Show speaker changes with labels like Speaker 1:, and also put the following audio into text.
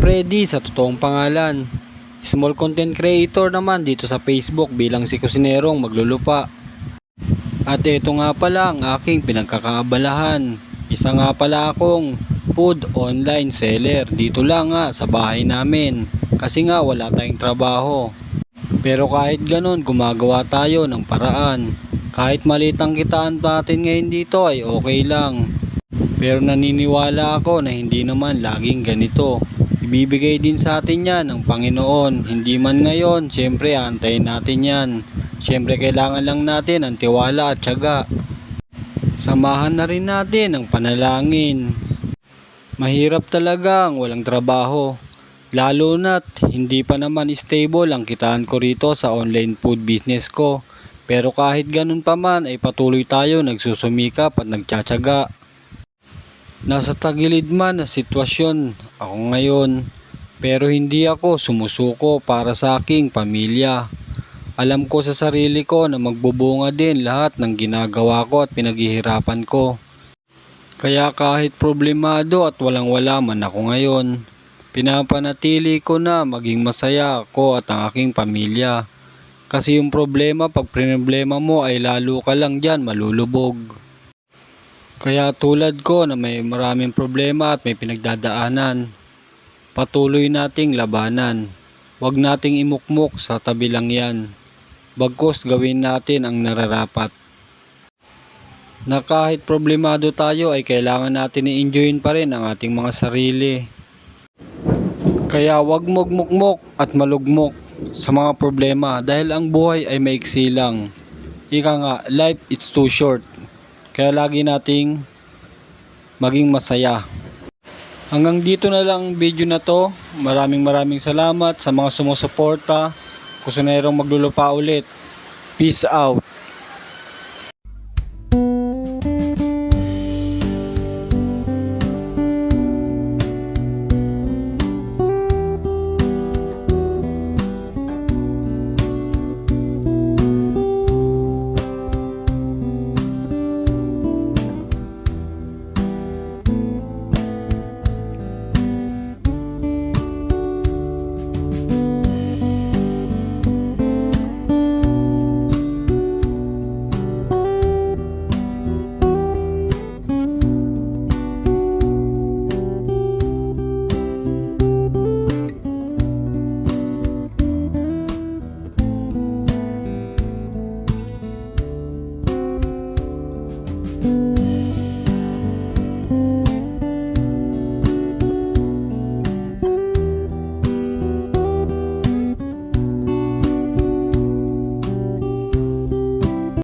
Speaker 1: Freddy sa totoong pangalan. Small content creator naman dito sa Facebook bilang si kusinerong maglulupa. At ito nga pala ang aking pinagkakaabalahan. Isa nga pala akong food online seller dito lang nga sa bahay namin. Kasi nga wala tayong trabaho. Pero kahit ganun gumagawa tayo ng paraan. Kahit maliit ang kitaan natin ngayon dito ay okay lang. Pero naniniwala ako na hindi naman laging ganito. Ibibigay din sa atin yan ng Panginoon. Hindi man ngayon, syempre antayin natin yan. Syempre kailangan lang natin ang tiwala at tiyaga. Samahan na rin natin ang panalangin. Mahirap talaga ang walang trabaho. Lalo na't hindi pa naman stable ang kitaan ko rito sa online food business ko. Pero kahit ganun pa man ay patuloy tayo nagsusumikap at nagtsatsaga. Nasa tagilid man na sitwasyon ako ngayon. Pero hindi ako sumusuko para sa aking pamilya. Alam ko sa sarili ko na magbubunga din lahat ng ginagawa ko at pinaghihirapan ko. Kaya kahit problemado at walang wala man ako ngayon, pinapanatili ko na maging masaya ako at ang aking pamilya. Kasi yung problema, pag problema mo ay lalo ka lang dyan malulubog. Kaya tulad ko na may maraming problema at may pinagdadaanan, patuloy nating labanan. Huwag nating imukmok sa tabi lang yan. Bagkus gawin natin ang nararapat. Na kahit problemado tayo ay kailangan natin i-enjoyin pa rin ang ating mga sarili. Kaya huwag magmukmok at malugmok sa mga problema dahil ang buhay ay maiksi lang. Ika nga, life is too short. Kaya lagi nating maging masaya. Hanggang dito na lang ang video na to. Maraming maraming salamat sa mga sumusuporta. Kusunerong maglulupa ulit. Peace out.